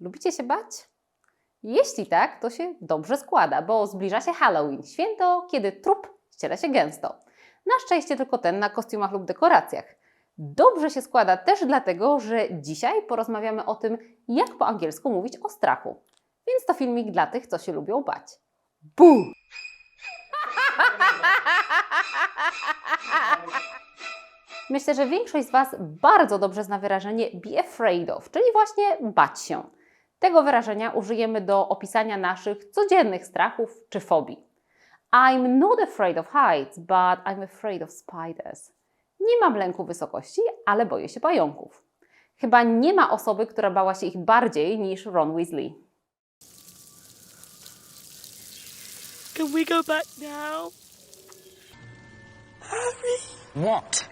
Lubicie się bać? Jeśli tak, to się dobrze składa, bo zbliża się Halloween, święto, kiedy trup ściera się gęsto. Na szczęście tylko ten na kostiumach lub dekoracjach. Dobrze się składa też dlatego, że dzisiaj porozmawiamy o tym, jak po angielsku mówić o strachu. Więc to filmik dla tych, co się lubią bać. Bu! Myślę, że większość z Was bardzo dobrze zna wyrażenie be afraid of, czyli właśnie bać się. Tego wyrażenia użyjemy do opisania naszych codziennych strachów czy fobii. I'm not afraid of heights, but I'm afraid of spiders. Nie mam lęku wysokości, ale boję się pająków. Chyba nie ma osoby, która bała się ich bardziej niż Ron Weasley. Can we go back now? What?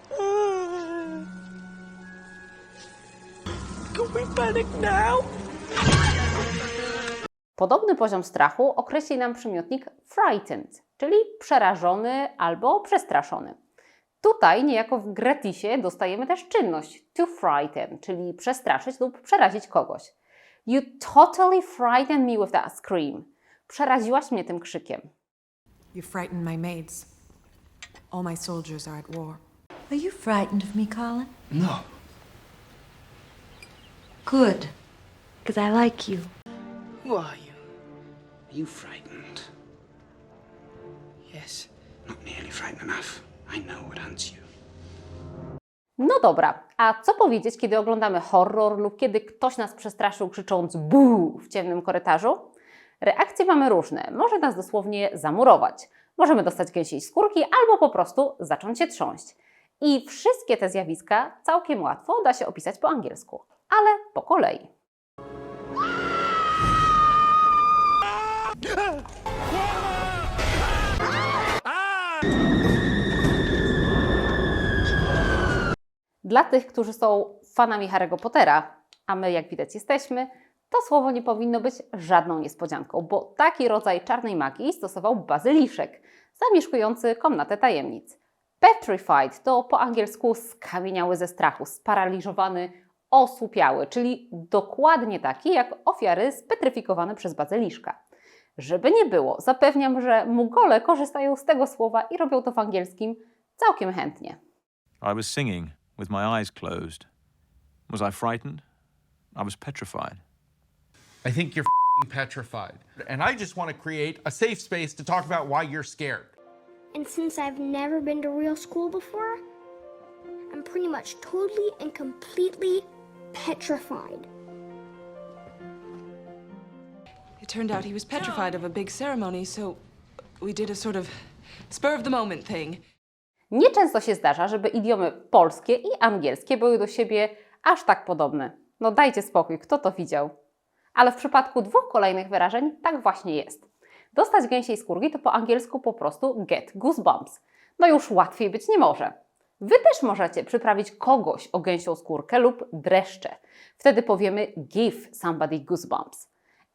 Can we panic now? Podobny poziom strachu określi nam przymiotnik frightened, czyli przerażony albo przestraszony. Tutaj niejako w gratisie dostajemy też czynność to frighten, czyli przestraszyć lub przerazić kogoś. You totally frightened me with that scream. Przeraziłaś mnie tym krzykiem. You frightened my maids. All my soldiers are at war. Are you frightened of me, Colin? No. Good. Because I like you. Who are you? Frightened? Yes. Not nearly frightened enough. I know what hunts you. No dobra, a co powiedzieć, kiedy oglądamy horror lub kiedy ktoś nas przestraszył krzycząc buu w ciemnym korytarzu? Reakcje mamy różne. Może nas dosłownie zamurować. Możemy dostać gęsiej skórki albo po prostu zacząć się trząść. I wszystkie te zjawiska całkiem łatwo da się opisać po angielsku, ale po kolei. Dla tych, którzy są fanami Harry'ego Pottera, a my jak widać jesteśmy, to słowo nie powinno być żadną niespodzianką, bo taki rodzaj czarnej magii stosował bazyliszek, zamieszkujący komnatę tajemnic. Petrified to po angielsku skamieniały ze strachu, sparaliżowany, osłupiały, czyli dokładnie taki jak ofiary spetryfikowane przez bazyliszka. Żeby nie było, zapewniam, że Mugole korzystają z tego słowa i robią to w angielskim całkiem chętnie. I was singing with my eyes closed. Was I frightened? I was petrified. I think you're fing petrified. And I just want to create a safe space to talk about why you're scared. And since I've never been to real school before, I'm pretty much totally and completely petrified. It turned out he was petrified of a big ceremony, so we did a sort of spur of the moment thing. Nieczęsto się zdarza, żeby idiomy polskie i angielskie były do siebie aż tak podobne. No dajcie spokój, kto to widział? Ale w przypadku dwóch kolejnych wyrażeń tak właśnie jest. Dostać gęsiej skórki to po angielsku po prostu get goosebumps. No już łatwiej być nie może. Wy też możecie przyprawić kogoś o gęsią skórkę lub dreszcze. Wtedy powiemy give somebody goosebumps.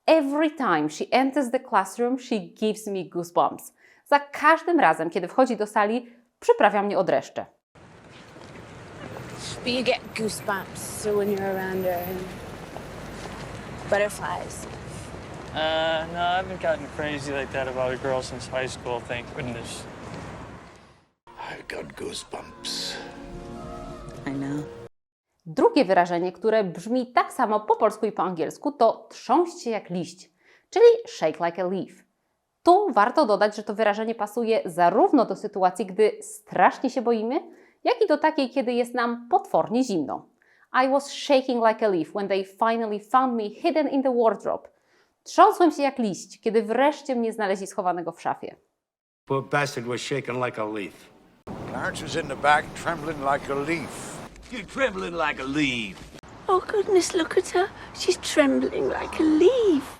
Every time she enters the classroom, she gives me goosebumps. Za każdym razem, kiedy wchodzi do sali, przyprawia mnie o dreszcze. But you get goosebumps so when you're around her and butterflies. Uh, no, I haven't gotten crazy like that about a girl since high school, thank goodness. I got goosebumps. I know. Drugie wyrażenie, które brzmi tak samo po polsku i po angielsku, to trząść się jak liść, czyli shake like a leaf. Tu warto dodać, że to wyrażenie pasuje zarówno do sytuacji, gdy strasznie się boimy, jak i do takiej, kiedy jest nam potwornie zimno. I was shaking like a leaf when they finally found me hidden in the wardrobe. Trząsłem się jak liść, kiedy wreszcie mnie znaleźli schowanego w szafie. Poor bastard was shaking like a leaf. Clarence was in the back, trembling like a leaf. You're trembling like a leaf. Oh goodness, look at her. She's trembling like a leaf.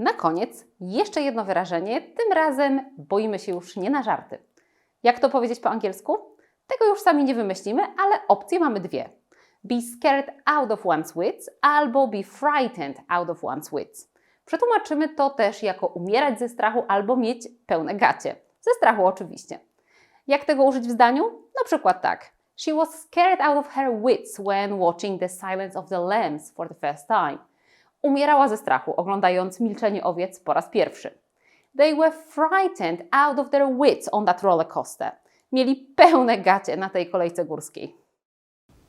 Na koniec jeszcze jedno wyrażenie, tym razem boimy się już nie na żarty. Jak to powiedzieć po angielsku? Tego już sami nie wymyślimy, ale opcje mamy dwie. Be scared out of one's wits albo be frightened out of one's wits. Przetłumaczymy to też jako umierać ze strachu albo mieć pełne gacie. Ze strachu oczywiście. Jak tego użyć w zdaniu? Na przykład tak. She was scared out of her wits when watching The Silence of the Lambs for the first time. Umierała ze strachu, oglądając Milczenie owiec po raz pierwszy. They were frightened out of their wits on that roller coaster. Mieli pełne gacie na tej kolejce górskiej.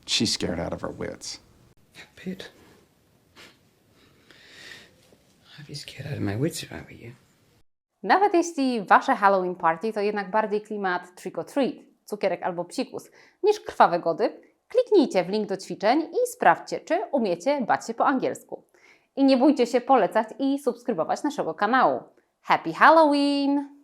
She's scared out of her wits. Pete. I'd be scared out of my wits if I were you. Nawet jeśli wasze Halloween party to jednak bardziej klimat trick or treat, cukierek albo psikus, niż krwawe gody, kliknijcie w link do ćwiczeń i sprawdźcie, czy umiecie bać się po angielsku. I nie bójcie się polecać i subskrybować naszego kanału. Happy Halloween!